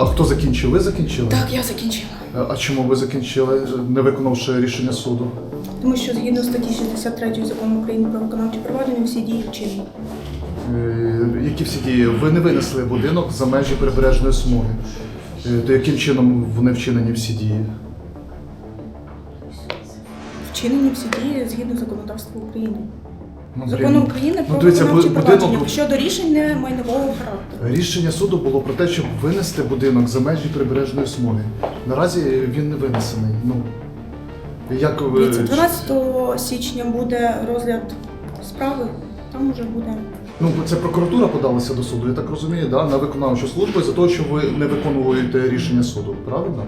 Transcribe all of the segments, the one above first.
а хто закінчив? Ви закінчили? Так, я закінчила. Е, А чому ви закінчили, не виконавши рішення суду? Тому що згідно статті 63 закону України про виконавче провадження всі дії вчинені. Е, Які всі дії? Ви не винесли будинок за межі прибережної смуги. Е, То яким чином вони вчинені всі дії? Вчинені всі дії згідно законодавства України. Ну, Законом блін. України про Ну, дивіться, виконавче бу- провадження будинок- щодо рішень майнового характеру. Рішення суду було про те, щоб винести будинок за межі прибережної смуги. Наразі він не винесений. Ну як ви Дивіться, 12 січня буде розгляд справи, там уже буде. ну це прокуратура подалася до суду, я так розумію, да? на виконавчу службу за те, що ви не виконуєте рішення суду, правильно?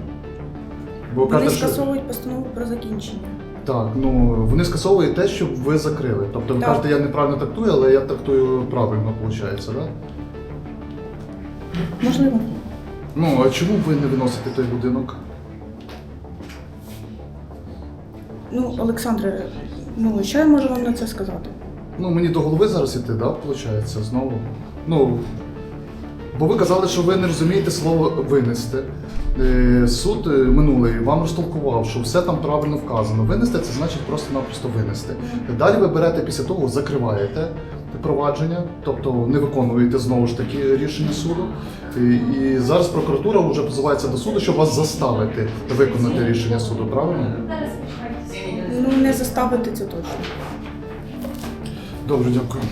Бо Вони кажете, що скасовують постанову про закінчення. Так, ну вони скасовують те, що ви закрили. Тобто ви Так. кажете, я неправильно трактую, але я трактую правильно, виходить, да? Можливо. Ну а чому ви не виносите той будинок? Ну, Олександре, ну що я можу вам на це сказати? Ну, мені до голови зараз іти, да, виходить, знову. Ну, бо ви казали, що ви не розумієте слово винести. Е, Суд е, минулий вам розтолкував, що все там правильно вказано. Винести це значить просто-напросто винести. Далі ви берете після того, закриваєте провадження, тобто не виконуєте знову ж таки рішення суду. І, і зараз прокуратура вже позивається до суду, щоб вас заставити виконати рішення суду, правильно? Ну, не заставити це точно. Добре, дякую.